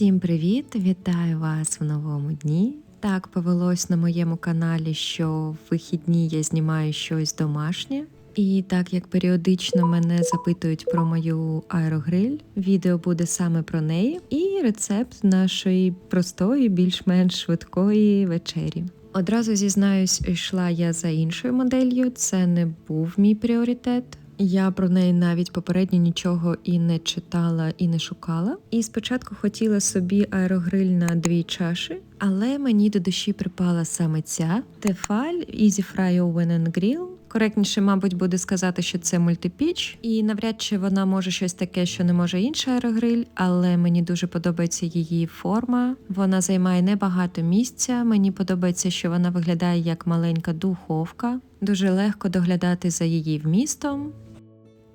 Всім привіт! Вітаю вас в новому дні. Так повелось на моєму каналі, що в вихідні я знімаю щось домашнє. І так як періодично мене запитують про мою аерогриль, відео буде саме про неї і рецепт нашої простої, більш-менш швидкої вечері. Одразу зізнаюсь, йшла я за іншою моделлю. Це не був мій пріоритет. Я про неї навіть попередньо нічого і не читала, і не шукала. І спочатку хотіла собі аерогриль на дві чаші, але мені до душі припала саме ця Tefal Easy Fry Oven and Grill. Коректніше, мабуть, буде сказати, що це мультипіч, і навряд чи вона може щось таке, що не може інша аерогриль, але мені дуже подобається її форма. Вона займає небагато місця. Мені подобається, що вона виглядає як маленька духовка. Дуже легко доглядати за її вмістом.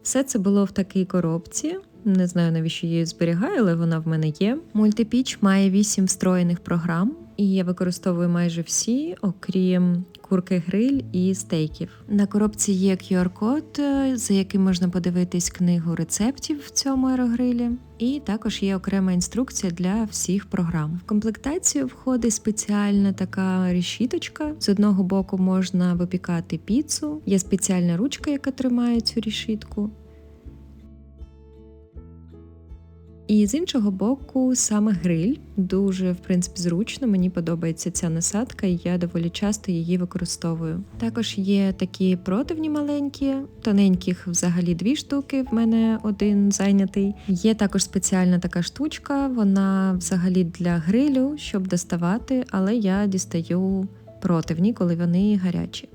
Все це було в такій коробці. Не знаю, навіщо її зберігаю, але вона в мене є. Мультипіч має 8 встроєних програм, і я використовую майже всі, окрім курки гриль і стейків. На коробці є QR-код, е, за яким можна подивитись книгу рецептів в цьому аерогрилі. І також є окрема інструкція для всіх програм. В комплектацію входить спеціальна така решіточка. З одного боку можна випікати піцу, є спеціальна ручка, яка тримає цю решітку. І з іншого боку, саме гриль дуже в принципі зручно. Мені подобається ця насадка, і я доволі часто її використовую. Також є такі противні маленькі, тоненьких взагалі дві штуки. В мене один зайнятий. Є також спеціальна така штучка, вона взагалі для грилю, щоб доставати, але я дістаю противні, коли вони гарячі.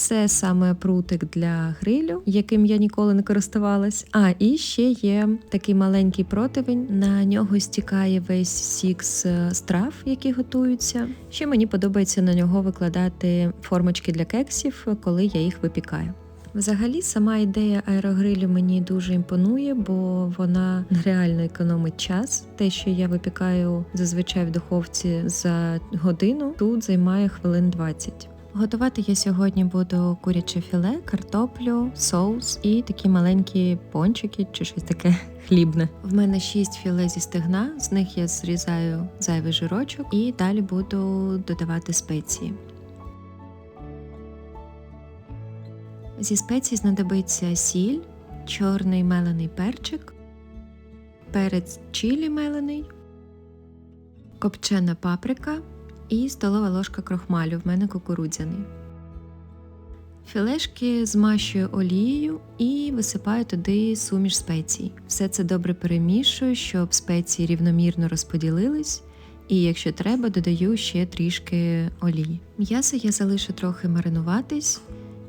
Це саме прутик для грилю, яким я ніколи не користувалась. А і ще є такий маленький противень. На нього стікає весь сік з страв, які готуються. Ще мені подобається на нього викладати формочки для кексів, коли я їх випікаю. Взагалі, сама ідея аерогрилю мені дуже імпонує, бо вона реально економить час. Те, що я випікаю зазвичай в духовці за годину, тут займає хвилин 20. Готувати я сьогодні буду куряче філе, картоплю, соус і такі маленькі пончики чи щось таке хлібне. В мене шість філе зі стегна, з них я зрізаю зайвий жирочок і далі буду додавати спеції. Зі спецій знадобиться сіль, чорний мелений перчик, перець чилі мелений, копчена паприка і столова ложка крохмалю в мене кукурудзяний. Філешки змащую олією і висипаю туди суміш спецій. Все це добре перемішую, щоб спеції рівномірно розподілились, і якщо треба, додаю ще трішки олії. М'ясо я залишу трохи маринуватись.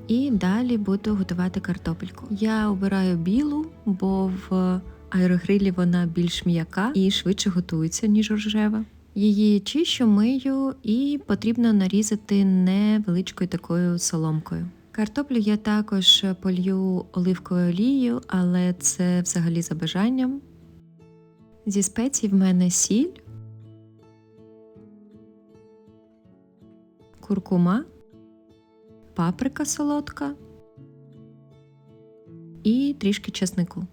І далі буду готувати картопельку. Я обираю білу, бо в аерогрилі вона більш м'яка і швидше готується, ніж рожева. Її чищу мию і потрібно нарізати невеличкою такою соломкою. Картоплю я також полью оливковою олією, але це взагалі за бажанням. Зі спецій в мене сіль, куркума, паприка солодка і трішки чеснику.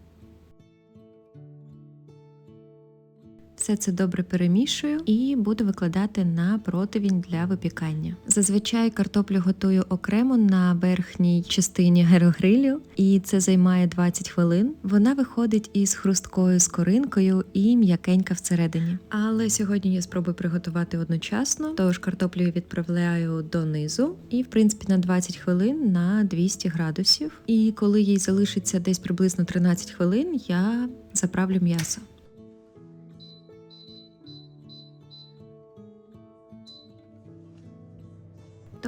Все це добре перемішую і буду викладати на противінь для випікання. Зазвичай картоплю готую окремо на верхній частині герогрилю, і це займає 20 хвилин. Вона виходить із хрусткою скоринкою і м'якенька всередині. Але сьогодні я спробую приготувати одночасно, тож картоплю я відправляю донизу і, в принципі, на 20 хвилин на 200 градусів. І коли їй залишиться десь приблизно 13 хвилин, я заправлю м'ясо.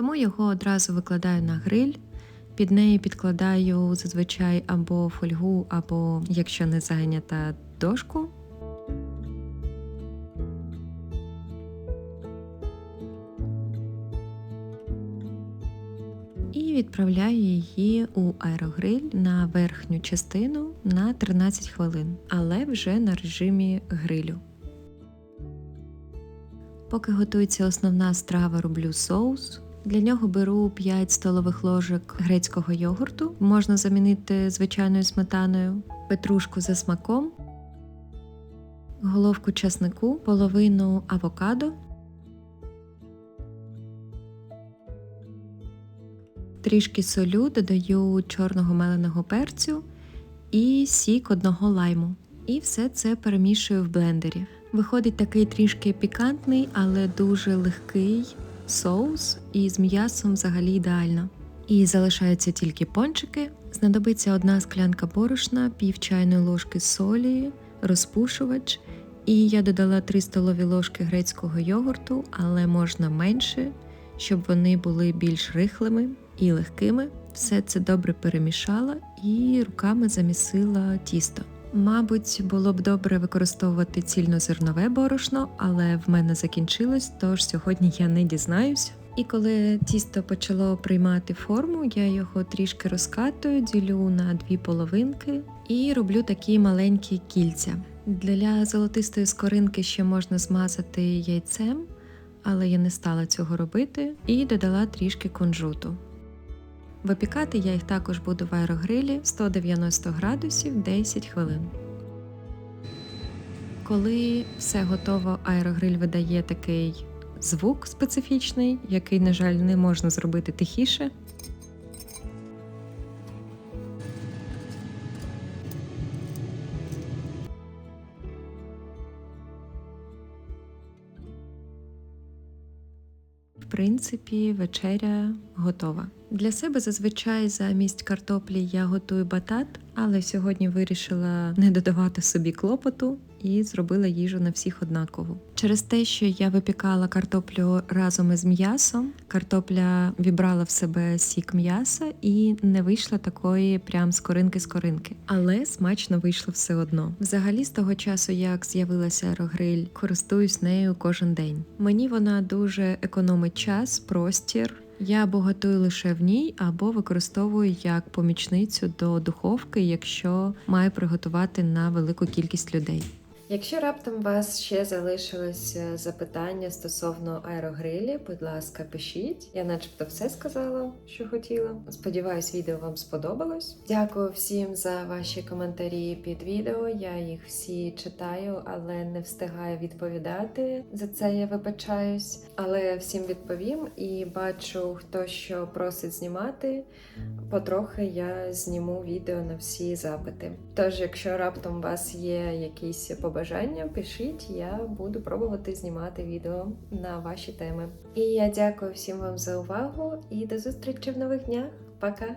Тому його одразу викладаю на гриль. Під неї підкладаю зазвичай або фольгу, або, якщо не зайнята, дошку. І відправляю її у аерогриль на верхню частину на 13 хвилин, але вже на режимі грилю. Поки готується основна страва, роблю соус. Для нього беру 5 столових ложок грецького йогурту, можна замінити звичайною сметаною, петрушку за смаком, головку часнику, половину авокадо, трішки солю, додаю чорного меленого перцю і сік одного лайму. І все це перемішую в блендері. Виходить такий трішки пікантний, але дуже легкий соус, і з м'ясом взагалі ідеально. І залишаються тільки пончики. Знадобиться одна склянка борошна, пів чайної ложки солі, розпушувач. І я додала 3 столові ложки грецького йогурту, але можна менше, щоб вони були більш рихлими і легкими. Все це добре перемішала і руками замісила тісто. Мабуть, було б добре використовувати цільнозернове борошно, але в мене закінчилось, тож сьогодні я не дізнаюсь. І коли тісто почало приймати форму, я його трішки розкатую, ділю на дві половинки і роблю такі маленькі кільця. Для золотистої скоринки ще можна змазати яйцем, але я не стала цього робити і додала трішки кунжуту. Випікати я їх також буду в аерогрилі 190 градусів 10 хвилин. Коли все готово, аерогриль видає такий звук специфічний, який, на жаль, не можна зробити тихіше. В принципі, вечеря готова. Для себе зазвичай замість картоплі я готую батат, але сьогодні вирішила не додавати собі клопоту і зробила їжу на всіх однакову. Через те, що я випікала картоплю разом із м'ясом, картопля вібрала в себе сік м'яса і не вийшла такої прям скоринки скоринки. Але смачно вийшло все одно. Взагалі, з того часу, як з'явилася аерогриль, користуюсь нею кожен день. Мені вона дуже економить час, простір. Я або готую лише в ній, або використовую як помічницю до духовки, якщо маю приготувати на велику кількість людей. Якщо раптом у вас ще залишилось е, запитання стосовно аерогрилі, будь ласка, пишіть. Я начебто все сказала, що хотіла. Сподіваюсь, відео вам сподобалось. Дякую всім за ваші коментарі під відео. Я їх всі читаю, але не встигаю відповідати. За це я вибачаюсь. Але всім відповім і бачу, хто що просить знімати. Потрохи я зніму відео на всі запити. Тож, якщо раптом у вас є якісь побажання, пишіть, я буду пробувати знімати відео на ваші теми. І я дякую всім вам за увагу і до зустрічі в нових днях. Пока!